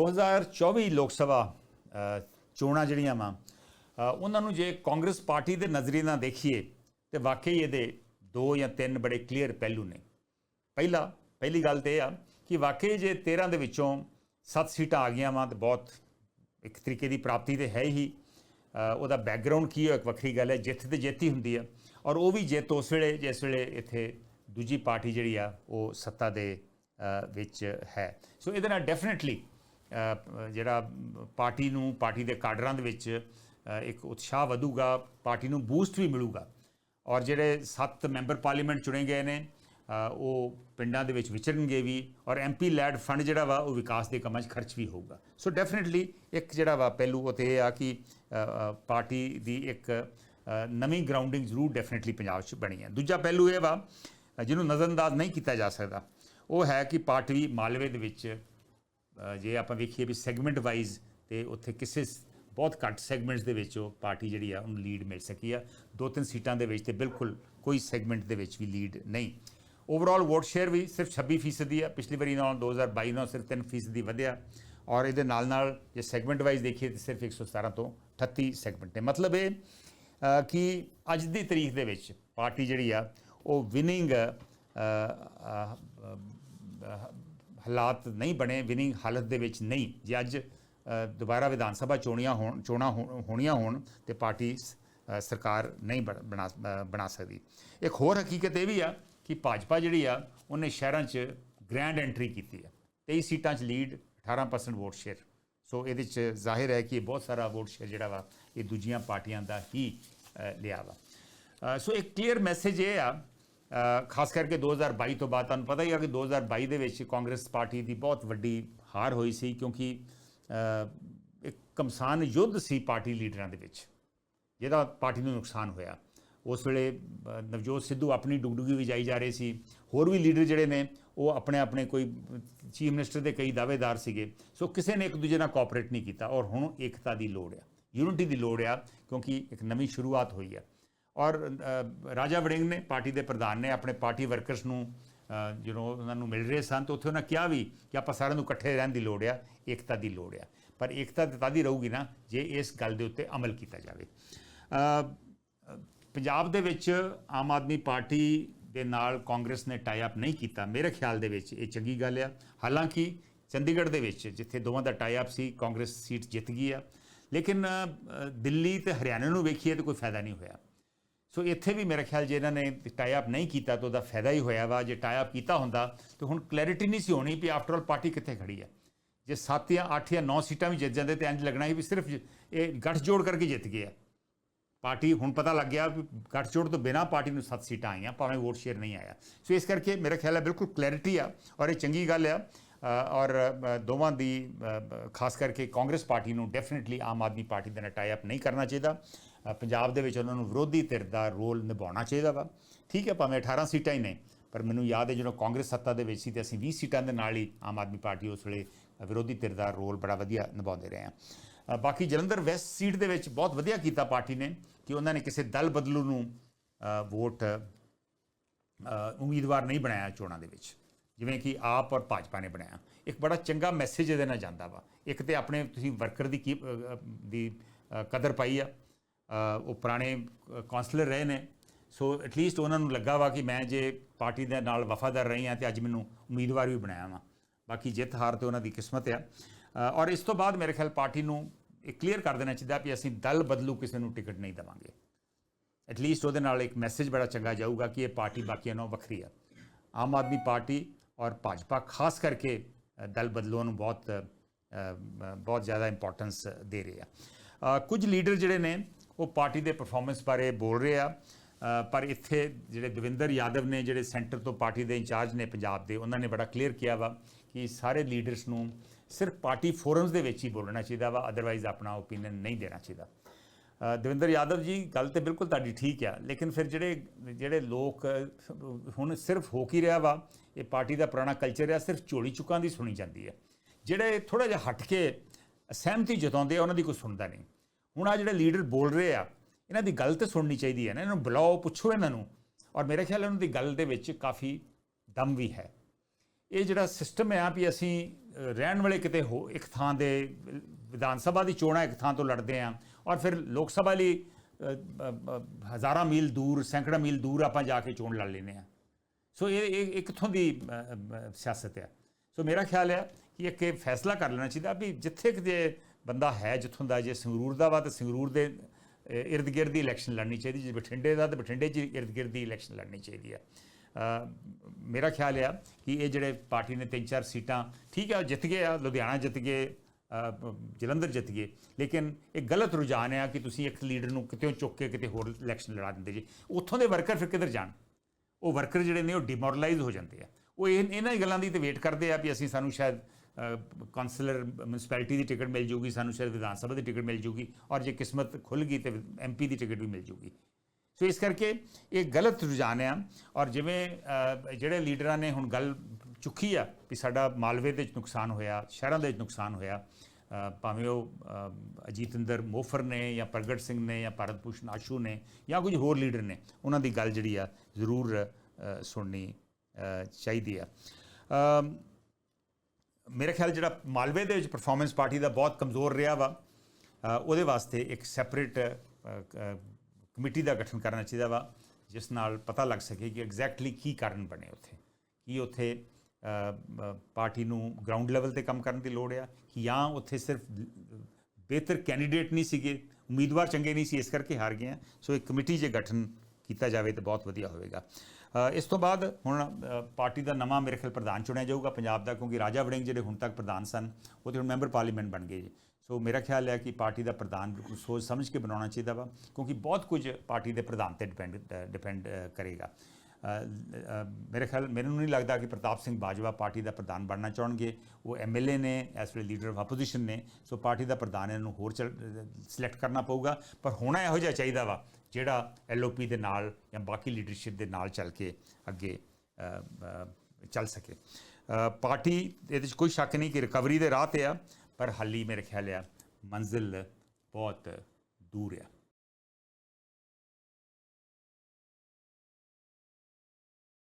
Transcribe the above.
2024 ਲੋਕ ਸਭਾ ਚੋਣਾਂ ਜਿਹੜੀਆਂ ਵਾ ਉਹਨਾਂ ਨੂੰ ਜੇ ਕਾਂਗਰਸ ਪਾਰਟੀ ਦੇ ਨਜ਼ਰੀਏ ਨਾਲ ਦੇਖੀਏ, ਤੇ ਵਾਕਈ ਇਹਦੇ ਦੋ ਜਾਂ ਤਿੰਨ ਬੜੇ ਕਲੀਅਰ ਪਹਿਲੂ ਨੇ। ਪਹਿਲਾ, ਪਹਿਲੀ ਗੱਲ ਤੇ ਇਹ ਆ ਕਿ ਵਾਕਈ ਜੇ 13 ਦੇ ਵਿੱਚੋਂ 7 ਸੀਟਾਂ ਆ ਗਈਆਂ ਵਾ, ਤੇ ਬਹੁਤ ਇੱਕ ਤਰੀਕੇ ਦੀ ਪ੍ਰਾਪਤੀ ਤੇ ਹੈ ਹੀ ਉਹਦਾ ਬੈਕਗ੍ਰਾਉਂਡ ਕੀ ਹੈ, ਇੱਕ ਵੱਖਰੀ ਗੱਲ ਹੈ, ਜਿੱਤ ਤੇ ਜਿੱਤ ਹੀ ਹੁੰਦੀ ਆ ਔਰ ਉਹ ਵੀ ਜਿੱਤ ਉਸ ਵੇਲੇ, ਜਿਸ ਵੇਲੇ ਇੱਥੇ ਦੂਜੀ ਪਾਰਟੀ ਜਿਹੜੀ ਆ, ਉਹ ਸੱਤਾ ਦੇ ਵਿੱਚ ਹੈ। ਸੋ ਇਹਦੇ ਨਾਲ ਡੈਫੀਨਿਟਲੀ ਜਿਹੜਾ ਪਾਰਟੀ ਨੂੰ, ਪਾਰਟੀ ਦੇ ਕਾਡਰਾਂ ਦੇ ਵਿੱਚ ਇੱਕ ਉਤਸ਼ਾਹ ਵਧੂਗਾ, ਪਾਰਟੀ ਨੂੰ ਬੂਸਟ ਵੀ ਮਿਲੂਗਾ। ਔਰ ਜਿਹੜੇ 7 ਮੈਂਬਰ ਪਾਰਲੀਮੈਂਟ ਚੁਣੇ ਗਏ ਨੇ ਉਹ ਪਿੰਡਾਂ ਦੇ ਵਿੱਚ ਵਿਚਰਨਗੇ ਵੀ, ਔਰ ਐਮਪੀ ਲੈਡ ਫੰਡ ਜਿਹੜਾ ਵਾ, ਉਹ ਵਿਕਾਸ ਦੇ ਕੰਮਾਂ 'ਚ ਖਰਚ ਵੀ ਹੋਊਗਾ। ਸੋ ਡੈਫੀਨਿਟਲੀ ਇੱਕ ਜਿਹੜਾ ਵਾ ਪਹਿਲੂ ਉਹ ਤੇ ਇਹ ਆ ਕਿ ਪਾਰਟੀ ਦੀ ਇੱਕ ਨਵੀਂ ਗਰਾਊਂਡਿੰਗ ਜ਼ਰੂਰ ਡੈਫੀਨਿਟਲੀ ਪੰਜਾਬ 'ਚ ਬਣੀ ਹੈ। ਦੂਜਾ ਪਹਿਲੂ ਇਹ ਵਾ, ਜਿਹਨੂੰ ਨਜ਼ਰਅੰਦਾਜ਼ ਨਹੀਂ ਕੀਤਾ ਜਾ ਸਕਦਾ, ਉਹ ਹੈ ਕਿ ਪਾਰਟੀ ਮਾਲਵੇ ਦੇ ਵਿੱਚ ਜੇ ਆਪਾਂ ਵੇਖੀਏ ਵੀ ਸੈਗਮੈਂਟ ਵਾਈਜ਼ ਤੇ ਉੱਥੇ ਕਿਸੇ ਬਹੁਤ ਘੱਟ ਸੈਗਮੈਂਟਸ ਦੇ ਵਿੱਚ ਉਹ ਪਾਰਟੀ ਜਿਹੜੀ ਆ, ਉਹਨੂੰ ਲੀਡ ਮਿਲ ਸਕੀ ਆ। ਦੋ ਤਿੰਨ ਸੀਟਾਂ ਦੇ ਵਿੱਚ ਤੇ ਬਿਲਕੁਲ ਕੋਈ ਸੈਗਮੈਂਟ ਦੇ ਵਿੱਚ ਵੀ ਲੀਡ ਨਹੀਂ। ਓਵਰਆਲ ਵੋਟ ਸ਼ੇਅਰ ਵੀ ਸਿਰਫ 26% ਦੀ ਆ। ਪਿਛਲੀ ਵਾਰੀ ਨਾਲ 2022 ਨਾਲ ਸਿਰਫ 3% ਦੀ ਵਧਿਆ। ਔਰ ਇਹਦੇ ਨਾਲ ਨਾਲ ਜੇ ਸੈਗਮੈਂਟ ਵਾਈਜ਼ ਦੇਖੀਏ ਤੇ ਸਿਰਫ 117 ਤੋਂ 38 ਸੈਗਮੈਂਟ ਨੇ। ਮਤਲਬ ਇਹ ਕਿ ਅੱਜ ਦੀ ਤਰੀਕ ਦੇ ਵਿੱਚ ਪਾਰਟੀ ਜਿਹੜੀ ਆ, ਉਹ ਵਿਨਿੰਗ ਹਾਲਾਤ ਨਹੀਂ ਬਣੇ ਵਿਨਿੰਗ ਹਾਲਤ ਦੇ ਵਿੱਚ ਨਹੀਂ। ਜੇ ਅੱਜ ਦੁਬਾਰਾ ਵਿਧਾਨ ਸਭਾ ਚੋਣੀਆਂ ਹੋਣ, ਚੋਣਾਂ ਹੋ- ਹੋਣੀਆਂ ਹੋਣ, ਤੇ ਪਾਰਟੀ ਸ- ਸਰਕਾਰ ਨਹੀਂ ਬਣ- ਬਣਾ ਬਣਾ ਸਕਦੀ। ਇੱਕ ਹੋਰ ਹਕੀਕਤ ਇਹ ਵੀ ਆ ਕਿ ਭਾਜਪਾ ਜਿਹੜੀ ਆ, ਉਹਨੇ ਸ਼ਹਿਰਾਂ 'ਚ ਗ੍ਰੈਂਡ ਐਂਟਰੀ ਕੀਤੀ ਆ। 23 ਸੀਟਾਂ 'ਚ ਲੀਡ 18% ਵੋਟ ਸ਼ੇਅਰ ਸੋ ਇਹਦੇ 'ਚ ਜ਼ਾਹਿਰ ਹੈ ਕਿ ਬਹੁਤ ਸਾਰਾ ਵੋਟ ਸ਼ੇਅਰ ਜਿਹੜਾ ਵਾ, ਇਹ ਦੂਜੀਆਂ ਪਾਰਟੀਆਂ ਦਾ ਹੀ ਲਿਆ ਵਾ। ਸੋ ਇੱਕ ਕਲੀਅਰ ਮੈਸੇਜ ਇਹ ਆ ਖਾਸ ਕਰਕੇ 2022 ਤੋਂ ਬਾਅਦ ਤੁਹਾਨੂੰ ਪਤਾ ਹੀ ਆ ਕਿ 2022 ਦੇ ਵਿੱਚ ਕਾਂਗਰਸ ਪਾਰਟੀ ਦੀ ਬਹੁਤ ਵੱਡੀ ਹਾਰ ਹੋਈ ਸੀ ਕਿਉਂਕਿ ਇੱਕ ਕਮਸਾਨ ਯੁੱਧ ਸੀ ਪਾਰਟੀ ਲੀਡਰਾਂ ਦੇ ਵਿੱਚ, ਜਿਹਦਾ ਪਾਰਟੀ ਨੂੰ ਨੁਕਸਾਨ ਹੋਇਆ। ਉਸ ਵੇਲੇ ਨਵਜੋਤ ਸਿੱਧੂ ਆਪਣੀ ਡੁਗਡੁਗੀ ਵਜਾਈ ਜਾ ਰਹੇ ਸੀ। ਹੋਰ ਵੀ ਲੀਡਰ ਜਿਹੜੇ ਨੇ, ਉਹ ਆਪਣੇ ਆਪਣੇ ਕੋਈ ਚੀਫ ਮਿਨਿਸਟਰ ਦੇ ਕਈ ਦਾਅਵੇਦਾਰ ਸੀਗੇ। ਸੋ ਕਿਸੇ ਨੇ ਇੱਕ ਦੂਜੇ ਨਾਲ ਕੋਆਪਰੇਟ ਨਹੀਂ ਕੀਤਾ ਔਰ ਹੁਣ ਏਕਤਾ ਦੀ ਲੋੜ ਆ। ਯੂਨਿਟੀ ਦੀ ਲੋੜ ਆ ਕਿਉਂਕਿ ਇੱਕ ਨਵੀਂ ਸ਼ੁਰੂਆਤ ਹੋਈ ਆ। ਔਰ ਰਾਜਾ ਵੜਿੰਗ ਨੇ ਪਾਰਟੀ ਦੇ ਪ੍ਰਧਾਨ ਨੇ ਆਪਣੇ ਪਾਰਟੀ ਵਰਕਰਸ ਨੂੰ ਜਦੋਂ ਉਹਨਾਂ ਨੂੰ ਮਿਲ ਰਹੇ ਸਨ ਤਾਂ ਉੱਥੇ ਉਹਨਾਂ ਕਿਹਾ ਵੀ ਕਿ ਆਪਾਂ ਸਾਰਿਆਂ ਨੂੰ ਇਕੱਠੇ ਰਹਿਣ ਦੀ ਲੋੜ ਆ, ਏਕਤਾ ਦੀ ਲੋੜ ਆ। ਪਰ ਏਕਤਾ ਤਾਂ ਤਦ ਹੀ ਰਹੂਗੀ ਨਾ ਜੇ ਇਸ ਗੱਲ ਦੇ ਉੱਤੇ ਅਮਲ ਕੀਤਾ ਜਾਵੇ। ਪੰਜਾਬ ਦੇ ਵਿੱਚ ਆਮ ਆਦਮੀ ਪਾਰਟੀ ਦੇ ਨਾਲ ਕਾਂਗਰਸ ਨੇ ਟਾਈ ਅਪ ਨਹੀਂ ਕੀਤਾ। ਮੇਰੇ ਖਿਆਲ ਦੇ ਵਿੱਚ ਇਹ ਚੰਗੀ ਗੱਲ ਆ। ਹਾਲਾਂਕਿ ਚੰਡੀਗੜ੍ਹ ਦੇ ਵਿੱਚ ਜਿੱਥੇ ਦੋਵਾਂ ਦਾ ਟਾਈ ਅਪ ਸੀ, ਕਾਂਗਰਸ ਸੀਟ ਜਿੱਤ ਗਈ ਆ। ਲੇਕਿਨ ਦਿੱਲੀ ਤੇ ਹਰਿਆਣਾ ਨੂੰ ਵੇਖੀਏ ਤਾਂ ਕੋਈ ਫਾਇਦਾ ਨਹੀਂ ਹੋਇਆ। ਸੋ ਇੱਥੇ ਵੀ ਮੇਰੇ ਖਿਆਲ ਜੇ ਇਹਨਾਂ ਨੇ ਟਾਈ ਅਪ ਨਹੀਂ ਕੀਤਾ ਤਾਂ ਉਹਦਾ ਫਾਇਦਾ ਹੀ ਹੋਇਆ ਵਾ। ਜੇ ਟਾਈ ਅਪ ਕੀਤਾ ਹੁੰਦਾ ਤੇ ਹੁਣ ਕਲੈਰਿਟੀ ਨਹੀਂ ਸੀ ਹੋਣੀ ਵੀ ਆਫਟਰ ਆਲ ਪਾਰਟੀ ਕਿੱਥੇ ਖੜੀ ਹੈ। ਜੇ 7 ਜਾਂ 8 ਜਾਂ 9 ਸੀਟਾਂ ਵੀ ਜਿੱਤ ਜਾਂਦੇ ਤੇ ਇੰਜ ਲੱਗਣਾ ਸੀ ਵੀ ਸਿਰਫ ਇਹ ਗੱਠਜੋੜ ਕਰਕੇ ਜਿੱਤ ਗਏ ਆ। ਪਾਰਟੀ ਹੁਣ ਪਤਾ ਲੱਗ ਗਿਆ ਵੀ ਗੱਠਜੋੜ ਤੋਂ ਬਿਨਾ ਪਾਰਟੀ ਨੂੰ 7 ਸੀਟਾਂ ਆਈਆਂ, ਭਾਵੇਂ ਵੋਟ ਸ਼ੇਅਰ ਨਹੀਂ ਆਇਆ। ਸੋ ਇਸ ਕਰਕੇ ਮੇਰਾ ਖਿਆਲ ਹੈ ਬਿਲਕੁਲ ਕਲੈਰਿਟੀ ਆ ਔਰ ਇਹ ਚੰਗੀ ਗੱਲ ਆ ਔਰ ਦੋਵਾਂ ਦੀ ਖਾਸ ਕਰਕੇ ਕਾਂਗਰਸ ਪਾਰਟੀ ਨੂੰ ਡੈਫੀਨਿਟਲੀ ਆਮ ਆਦਮੀ ਪਾਰਟੀ ਦੇ ਨਾਲ ਟਾਈ ਅਪ ਨਹੀਂ ਕਰਨਾ ਚਾਹੀਦਾ। ਪੰਜਾਬ ਦੇ ਵਿੱਚ ਉਹਨਾਂ ਨੂੰ ਵਿਰੋਧੀ ਧਿਰ ਦਾ ਰੋਲ ਨਿਭਾਉਣਾ ਚਾਹੀਦਾ ਵਾ। ਠੀਕ ਹੈ, ਭਾਵੇਂ 18 ਸੀਟਾਂ ਹੀ ਨੇ, ਪਰ ਮੈਨੂੰ ਯਾਦ ਹੈ ਜਦੋਂ ਕਾਂਗਰਸ ਸੱਤਾ ਦੇ ਵਿੱਚ ਸੀ ਤੇ ਅਸੀਂ 20 ਸੀਟਾਂ ਦੇ ਨਾਲ ਹੀ ਆਮ ਆਦਮੀ ਪਾਰਟੀ ਉਸ ਵੇਲੇ ਵਿਰੋਧੀ ਧਿਰ ਦਾ ਰੋਲ ਬੜਾ ਵਧੀਆ ਨਿਭਾਉਂਦੇ ਰਹੇ ਆ। ਬਾਕੀ ਜਲੰਧਰ ਵੈਸਟ ਸੀਟ ਦੇ ਵਿੱਚ ਬਹੁਤ ਵਧੀਆ ਕੀਤਾ ਪਾਰਟੀ ਨੇ ਕਿ ਉਹਨਾਂ ਨੇ ਕਿਸੇ ਦਲ ਬਦਲੂ ਨੂੰ ਵੋਟ ਉਮੀਦਵਾਰ ਨਹੀਂ ਬਣਾਇਆ ਚੋਣਾਂ ਦੇ ਵਿੱਚ। ਜਿਵੇਂ ਕਿ ਆਪ ਔਰ ਭਾਜਪਾ ਨੇ ਬਣਾਇਆ। ਇੱਕ ਬੜਾ ਚੰਗਾ ਮੈਸੇਜ ਇਹਦੇ ਨਾਲ ਜਾਂਦਾ ਵਾ। ਇੱਕ ਤੇ ਆਪਣੇ ਤੁਸੀਂ ਵਰਕਰ ਦੀ ਕੀ ਦੀ ਕਦਰ ਪਾਈ ਆ। ਉਹ ਪੁਰਾਣੇ ਕਾਉਂਸਲਰ ਰਹੇ ਨੇ। ਸੋ ਐਟਲੀਸਟ ਉਹਨਾਂ ਨੂੰ ਲੱਗਾ ਵਾ ਕਿ ਮੈਂ ਜੇ ਪਾਰਟੀ ਦੇ ਨਾਲ ਵਫਾਦਾਰ ਰਹੀ ਹਾਂ ਤੇ ਅੱਜ ਮੈਨੂੰ ਉਮੀਦਵਾਰ ਵੀ ਬਣਾਇਆ ਵਾ। ਬਾਕੀ ਜਿੱਤ ਹਾਰ ਤੇ ਉਹਨਾਂ ਦੀ ਕਿਸਮਤ ਆ। ਔਰ ਇਸ ਤੋਂ ਬਾਅਦ ਮੇਰੇ ਖਿਆਲ ਪਾਰਟੀ ਨੂੰ ਇਹ ਕਲੀਅਰ ਕਰ ਦੇਣਾ ਚਾਹੀਦਾ ਵੀ ਅਸੀਂ ਦਲ ਬਦਲੂ, ਕਿਸੇ ਨੂੰ ਟਿਕਟ ਨਹੀਂ ਦੇਵਾਂਗੇ। ਐਟਲੀਸਟ ਉਹਦੇ ਨਾਲ ਇੱਕ ਮੈਸੇਜ ਬੜਾ ਚੰਗਾ ਜਾਊਗਾ ਕਿ ਇਹ ਪਾਰਟੀ ਬਾਕੀਆਂ ਨਾਲੋਂ ਵੱਖਰੀ ਆ। ਆਮ ਆਦਮੀ ਪਾਰਟੀ ਔਰ ਭਾਜਪਾ ਖਾਸ ਕਰਕੇ ਦਲ ਬਦਲੂਆਂ ਨੂੰ ਬਹੁਤ ਬਹੁਤ ਜ਼ਿਆਦਾ ਇੰਪੋਰਟੈਂਸ ਦੇ ਰਹੇ ਆ। ਕੁਝ ਲੀਡਰ ਜਿਹੜੇ ਨੇ ਉਹ ਪਾਰਟੀ ਦੇ ਪਰਫਾਰਮੈਂਸ ਬਾਰੇ ਬੋਲ ਰਹੇ ਆ। ਪਰ ਇੱਥੇ ਜਿਹੜੇ ਦਵਿੰਦਰ ਯਾਦਵ ਨੇ, ਜਿਹੜੇ ਸੈਂਟਰ ਤੋਂ ਪਾਰਟੀ ਦੇ ਇੰਚਾਰਜ ਨੇ ਪੰਜਾਬ ਦੇ, ਉਹਨਾਂ ਨੇ ਬੜਾ ਕਲੀਅਰ ਕੀਤਾ ਵਾ ਕਿ ਸਾਰੇ ਲੀਡਰਸ ਨੂੰ ਸਿਰਫ ਪਾਰਟੀ ਫੋਰਮਸ ਦੇ ਵਿੱਚ ਹੀ ਬੋਲਣਾ ਚਾਹੀਦਾ ਵਾ ਅਦਰਵਾਈਜ਼ ਆਪਣਾ ਓਪੀਨੀਅਨ ਨਹੀਂ ਦੇਣਾ ਚਾਹੀਦਾ। ਦਵਿੰਦਰ ਯਾਦਵ ਜੀ, ਗੱਲ ਤੇ ਬਿਲਕੁਲ ਤੁਹਾਡੀ ਠੀਕ ਆ, ਲੇਕਿਨ ਫਿਰ ਜਿਹੜੇ ਜਿਹੜੇ ਲੋਕ ਹੁਣ ਸਿਰਫ ਹੋ ਕੀ ਰਿਹਾ ਵਾ, ਇਹ ਪਾਰਟੀ ਦਾ ਪੁਰਾਣਾ ਕਲਚਰ ਆ, ਸਿਰਫ ਚੋਲੀ ਚੁੱਕਾਂ ਦੀ ਸੁਣੀ ਜਾਂਦੀ ਹੈ ਜਿਹੜੇ ਥੋੜਾ ਜਿਹਾ ਹਟ ਕੇ ਸਹਿਮਤੀ ਜਤਾਉਂਦੇ ਆ, ਉਹਨਾਂ ਦੀ ਕੋਈ ਸੁਣਦਾ ਨਹੀਂ। ਹੁਣ ਆ ਜਿਹੜੇ ਲੀਡਰ ਬੋਲ ਰਹੇ ਆ, ਇਹਨਾਂ ਦੀ ਗੱਲ ਤੇ ਸੁਣਨੀ ਚਾਹੀਦੀ ਹੈ ਨਾ, ਇਹਨਾਂ ਨੂੰ ਬੁਲਾਓ, ਪੁੱਛੋ ਇਹਨਾਂ ਨੂੰ। ਔਰ ਮੇਰੇ ਖਿਆਲ ਇਹਨਾਂ ਦੀ ਗੱਲ ਦੇ ਵਿੱਚ ਕਾਫੀ ਦਮ ਵੀ ਹੈ। ਇਹ ਜਿਹੜਾ ਸਿਸਟਮ ਹੈ ਆ ਵੀ ਅਸੀਂ ਰਹਿਣ ਵਾਲੇ ਕਿਤੇ ਹੋ, ਇੱਕ ਥਾਂ ਦੇ ਵਿਧਾਨ ਸਭਾ ਦੀ ਚੋਣਾਂ ਇੱਕ ਥਾਂ ਤੋਂ ਲੜਦੇ ਆ ਔਰ ਫਿਰ ਲੋਕ ਸਭਾ ਲਈ ਹਜ਼ਾਰਾਂ ਮੀਲ ਦੂਰ, ਸੈਂਕੜਾ ਮੀਲ ਦੂਰ ਆਪਾਂ ਜਾ ਕੇ ਚੋਣ ਲੜ ਲੈਂਦੇ ਆ ਸੋ ਇਹ ਇਹ ਇਹ ਕਿੱਥੋਂ ਦੀ ਸਿਆਸਤ ਹੈ। ਸੋ ਮੇਰਾ ਖਿਆਲ ਹੈ ਕਿ ਇੱਕ ਇਹ ਫੈਸਲਾ ਕਰ ਲੈਣਾ ਚਾਹੀਦਾ ਵੀ ਜਿੱਥੇ ਕਿਤੇ ਬੰਦਾ ਹੈ ਜਿੱਥੋਂ ਦਾ ਜੇ ਸੰਗਰੂਰ ਦਾ ਵਾ ਤਾਂ ਸੰਗਰੂਰ ਦੇ ਇਰਦ ਗਿਰਦ ਦੀ ਇਲੈਕਸ਼ਨ ਲੜਨੀ ਚਾਹੀਦੀ, ਜੇ ਬਠਿੰਡੇ ਦਾ ਤਾਂ ਬਠਿੰਡੇ 'ਚ ਇਰਦ ਗਿਰਦ ਦੀ ਇਲੈਕਸ਼ਨ ਲੜਨੀ ਚਾਹੀਦੀ ਆ। ਮੇਰਾ ਖਿਆਲ ਆ ਕਿ ਇਹ ਜਿਹੜੇ ਪਾਰਟੀ ਨੇ ਤਿੰਨ ਚਾਰ ਸੀਟਾਂ, ਠੀਕ ਹੈ ਜਿੱਤ ਗਏ ਆ, ਲੁਧਿਆਣਾ ਜਿੱਤ ਗਏ ਜਲੰਧਰ ਜਿੱਤ ਗਏ, ਲੇਕਿਨ ਇਹ ਗਲਤ ਰੁਝਾਨ ਆ ਕਿ ਤੁਸੀਂ ਇੱਕ ਲੀਡਰ ਨੂੰ ਕਿਤੇ ਚੁੱਕ ਕੇ ਕਿਤੇ ਹੋਰ ਇਲੈਕਸ਼ਨ ਲੜਾ ਦਿੰਦੇ ਜੀ। ਉੱਥੋਂ ਦੇ ਵਰਕਰ ਫਿਰ ਕਿੱਧਰ ਜਾਣ? ਉਹ ਵਰਕਰ ਜਿਹੜੇ ਨੇ ਉਹ ਡਿਮੋਰਲਾਈਜ਼ ਹੋ ਜਾਂਦੇ ਆ। ਉਹ ਇਹ, ਇਹਨਾਂ ਗੱਲਾਂ ਦੀ ਤੇ ਵੇਟ ਕਰਦੇ ਆ ਵੀ ਅਸੀਂ ਸਾਨੂੰ ਸ਼ਾਇਦ ਕਾਉਂਸਲਰ ਮਿਊਨਿਸਪੈਲਿਟੀ ਦੀ ਟਿਕਟ ਮਿਲ ਜੂਗੀ ਸਾਨੂੰ ਸ਼ਾਇਦ ਵਿਧਾਨ ਸਭਾ ਦੀ ਟਿਕਟ ਮਿਲ ਜੂਗੀ ਔਰ ਜੇ ਕਿਸਮਤ ਖੁੱਲ ਗਈ ਤੇ ਐਮਪੀ ਦੀ ਟਿਕਟ ਵੀ ਮਿਲ ਜੂਗੀ। ਸੋ ਇਸ ਕਰਕੇ ਇਹ ਗਲਤ ਰੁਝਾਨ ਆ ਔਰ ਜਿਵੇਂ ਜਿਹੜੇ ਲੀਡਰਾਂ ਨੇ ਹੁਣ ਗੱਲ ਚੁੱਕੀ ਆ ਵੀ ਸਾਡਾ ਮਾਲਵੇ ਦੇ ਵਿੱਚ ਨੁਕਸਾਨ ਹੋਇਆ ਸ਼ਹਿਰਾਂ ਦੇ ਵਿੱਚ ਨੁਕਸਾਨ ਹੋਇਆ ਭਾਵੇਂ ਉਹ ਅ, ਅਜੀਤਿੰਦਰ ਮੋਫਰ ਨੇ ਜਾਂ ਪ੍ਰਗਟ ਸਿੰਘ ਨੇ ਜਾਂ ਭਾਰਤ ਭੂਸ਼ਣ ਆਸ਼ੂ ਨੇ ਜਾਂ ਕੁਝ ਹੋਰ ਲੀਡਰ ਨੇ ਉਹਨਾਂ ਦੀ ਗੱਲ ਜਿਹੜੀ ਆ ਜ਼ਰੂਰ ਸੁਣਨੀ ਚਾਹੀਦੀ ਆ। ਮੇਰੇ ਖਿਆਲ ਜਿਹੜਾ ਮਾਲਵੇ ਦੇ ਵਿੱਚ ਪਰਫਾਰਮੈਂਸ ਪਾਰਟੀ ਦਾ ਬਹੁਤ ਕਮਜ਼ੋਰ ਰਿਹਾ ਵਾ ਉਹਦੇ ਵਾਸਤੇ ਇੱਕ ਸੈਪਰੇਟ ਕਮੇਟੀ ਦਾ ਗਠਨ ਕਰਨਾ ਚਾਹੀਦਾ ਵਾ, ਜਿਸ ਨਾਲ ਪਤਾ ਲੱਗ ਸਕੇ ਕਿ ਐਗਜ਼ੈਕਟਲੀ ਕੀ ਕਾਰਨ ਬਣੇ ਉੱਥੇ, ਕੀ ਉੱਥੇ ਪਾਰਟੀ ਨੂੰ ਗਰਾਊਂਡ ਲੈਵਲ ਤੇ ਕੰਮ ਕਰਨ ਦੀ ਲੋੜ ਆ ਕਿ ਜਾਂ ਉੱਥੇ ਸਿਰਫ ਬਿਹਤਰ ਕੈਂਡੀਡੇਟ ਨਹੀਂ ਸੀਗੇ, ਉਮੀਦਵਾਰ ਚੰਗੇ ਨਹੀਂ ਸੀ, ਇਸ ਕਰਕੇ ਹਾਰ ਗਏ ਆ। ਸੋ ਇੱਕ ਕਮੇਟੀ ਜੇ ਗਠਨ ਕੀਤਾ ਜਾਵੇ ਤਾਂ ਬਹੁਤ ਵਧੀਆ ਹੋਵੇਗਾ। ਇਸ ਤੋਂ ਬਾਅਦ ਹੁਣ ਪਾਰਟੀ ਦਾ ਨਵਾਂ ਮੇਰੇ ਖਿਆਲ ਪ੍ਰਧਾਨ ਚੁਣਿਆ ਜਾਊਗਾ, ਪੰਜਾਬ ਦਾ, ਕਿਉਂਕਿ ਰਾਜਾ ਵੜਿੰਗ ਜਿਹੜੇ ਹੁਣ ਤੱਕ ਪ੍ਰਧਾਨ ਸਨ, ਉਹ ਤੇ ਹੁਣ ਮੈਂਬਰ ਪਾਰਲੀਮੈਂਟ ਬਣ ਗਏ ਜੀ। ਸੋ ਮੇਰਾ ਖਿਆਲ ਹੈ ਕਿ ਪਾਰਟੀ ਦਾ ਪ੍ਰਧਾਨ ਬਿਲਕੁਲ ਸੋਚ ਸਮਝ ਕੇ ਬਣਾਉਣਾ ਚਾਹੀਦਾ ਵਾ, ਕਿਉਂਕਿ ਬਹੁਤ ਕੁਝ ਪਾਰਟੀ ਦੇ ਪ੍ਰਧਾਨ ਤੇ ਡਿਪੈਂਡ ਡਿਪੈਂਡ ਕਰੇਗਾ। ਮੇਰੇ ਖਿਆਲ, ਮੈਨੂੰ ਨਹੀਂ ਲੱਗਦਾ ਕਿ ਪ੍ਰਤਾਪ ਸਿੰਘ ਬਾਜਵਾ ਪਾਰਟੀ ਦਾ ਪ੍ਰਧਾਨ ਬਣਨਾ ਚਾਹਣਗੇ। ਉਹ ਐਮਐਲਏ ਨੇ as well leader of opposition ਨੇ, ਸੋ ਪਾਰਟੀ ਦਾ ਪ੍ਰਧਾਨ ਇਹਨਾਂ ਨੂੰ ਹੋਰ ਸਿਲੈਕਟ ਕਰਨਾ ਪਊਗਾ। ਪਰ ਹੋਣਾ ਇਹੋ ਜਿਹਾ ਚਾਹੀਦਾ ਵਾ ਜਿਹੜਾ ਐਲਓਪੀ ਦੇ ਨਾਲ ਜਾਂ ਬਾਕੀ ਲੀਡਰਸ਼ਿਪ ਦੇ ਨਾਲ ਚੱਲ ਕੇ ਅੱਗੇ ਚੱਲ ਸਕੇ। ਪਾਰਟੀ ਇਹਦੇ ਵਿੱਚ ਕੋਈ ਸ਼ੱਕ ਨਹੀਂ ਕਿ ਰਿਕਵਰੀ ਦੇ ਰਾਹ ਤੇ ਆ, ਪਰ ਹਾਲੀ ਮੇਰੇ ਖਿਆਲ ਆ, ਮੰਜ਼ਿਲ ਬਹੁਤ ਦੂਰ ਆ।